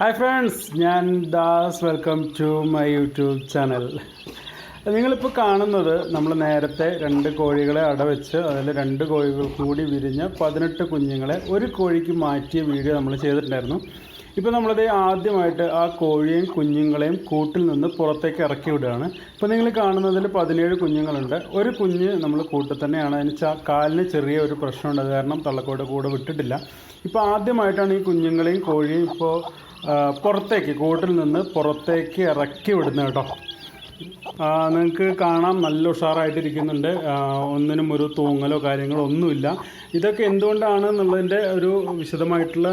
Hi friends ഞാൻ Das. Welcome to my YouTube channel നിങ്ങളിപ്പോൾ കാണുന്നത് നമ്മൾ നേരത്തെ രണ്ട് കോഴികളെ അടവെച്ച് അതിൽ രണ്ട് കോഴികൾ കൂടി വിരിഞ്ഞ് പതിനെട്ട് കുഞ്ഞുങ്ങളെ ഒരു കോഴിക്ക് മാറ്റിയ വീഡിയോ നമ്മൾ ചെയ്തിട്ടുണ്ടായിരുന്നു. ഇപ്പോൾ നമ്മളത് ആദ്യമായിട്ട് ആ കോഴിയും കുഞ്ഞുങ്ങളെയും കൂട്ടിൽ നിന്ന് പുറത്തേക്ക് ഇറക്കി വിടുകയാണ്. ഇപ്പോൾ നിങ്ങൾ കാണുന്നതിൽ പതിനേഴ് കുഞ്ഞുങ്ങളുണ്ട്. ഒരു കുഞ്ഞ് നമ്മൾ കൂട്ടിൽ തന്നെയാണ്. അതിന് ച കാലിന് ചെറിയ ഒരു പ്രശ്നമുണ്ട്. കാരണം തള്ളക്കോട് കൂടെ വിട്ടിട്ടില്ല. ഇപ്പോൾ ആദ്യമായിട്ടാണ് ഈ കുഞ്ഞുങ്ങളെയും കോഴിയും ഇപ്പോൾ പുറത്തേക്ക് കൂട്ടിൽ നിന്ന് പുറത്തേക്ക് ഇറക്കി വിടുന്നത് കേട്ടോ. നിങ്ങൾക്ക് കാണാം നല്ല ഉഷാറായിട്ടിരിക്കുന്നുണ്ട്. ഒന്നിനും ഒരു തൂങ്ങലോ കാര്യങ്ങളോ ഒന്നുമില്ല. ഇതൊക്കെ എന്തുകൊണ്ടാണ് എന്നുള്ളതിന്റെ ഒരു വിശദമായിട്ടുള്ള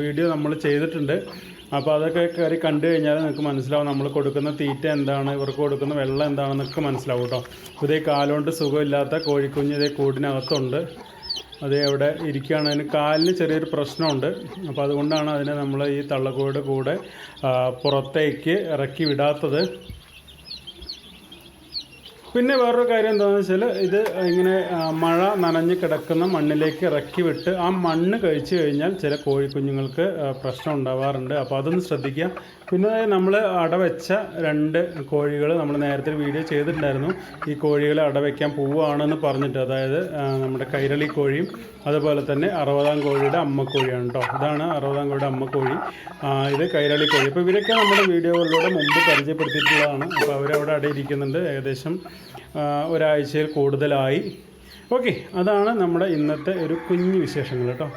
വീഡിയോ നമ്മൾ ചെയ്തിട്ടുണ്ട്. അപ്പോൾ അതൊക്കെ കയറി കണ്ടു കഴിഞ്ഞാൽ നിങ്ങൾക്ക് മനസ്സിലാവും നമ്മൾ കൊടുക്കുന്ന തീറ്റ എന്താണ് ഇവർക്ക് കൊടുക്കുന്ന വെള്ളം എന്താണെന്നൊക്കെ മനസ്സിലാവും കേട്ടോ. ഇതേ കാലുകൊണ്ട് സുഖമില്ലാത്ത കോഴിക്കുഞ്ഞ് ഇതേ കൂടിനകത്തുണ്ട്. അത് അവിടെ ഇരിക്കുകയാണ്. അതിന് കാലിന് ചെറിയൊരു പ്രശ്നമുണ്ട്. അപ്പോൾ അതുകൊണ്ടാണ് അതിനെ നമ്മൾ ഈ തള്ളക്കോയുടെ കൂടെ പുറത്തേക്ക് ഇറക്കി വിടാത്തത്. പിന്നെ വേറൊരു കാര്യം എന്താണെന്ന് വെച്ചാൽ ഇത് ഇങ്ങനെ മഴ നനഞ്ഞ് കിടക്കുന്ന മണ്ണിലേക്ക് ഇറക്കി വിട്ട് ആ മണ്ണ് കഴിച്ചു കഴിഞ്ഞാൽ ചില കോഴിക്കുഞ്ഞുങ്ങൾക്ക് പ്രശ്നം ഉണ്ടാവാറുണ്ട്. അപ്പോൾ അതൊന്ന് ശ്രദ്ധിക്കുക. പിന്നെ നമ്മൾ അടവെച്ച രണ്ട് കോഴികൾ നമ്മൾ നേരത്തെ വീഡിയോ ചെയ്തിട്ടുണ്ടായിരുന്നു. ഈ കോഴികളെ അടവെക്കാൻ പോവുകയാണെന്ന് പറഞ്ഞിട്ട് അതായത് നമ്മുടെ കൈരളി കോഴിയും അതുപോലെ തന്നെ അറുപതാം കോഴിയുടെ അമ്മക്കോഴിയാണ് കേട്ടോ ഇതാണ് അറുപതാം കോഴിയുടെ അമ്മക്കോഴി കോഴി. ഇത് കൈരളി കോഴി. അപ്പോൾ ഇവരൊക്കെ നമ്മുടെ വീഡിയോകളിലൂടെ മുമ്പ് പരിചയപ്പെടുത്തിയിട്ടുള്ളതാണ്. അപ്പോൾ അവരവിടെ അടയിരിക്കുന്നുണ്ട് ഏകദേശം ഒരാഴ്ചയിൽ കൂടുതലായി. ഓക്കെ അതാണ് നമ്മുടെ ഇന്നത്തെ ഒരു കുഞ്ഞു വിശേഷങ്ങൾ കേട്ടോ.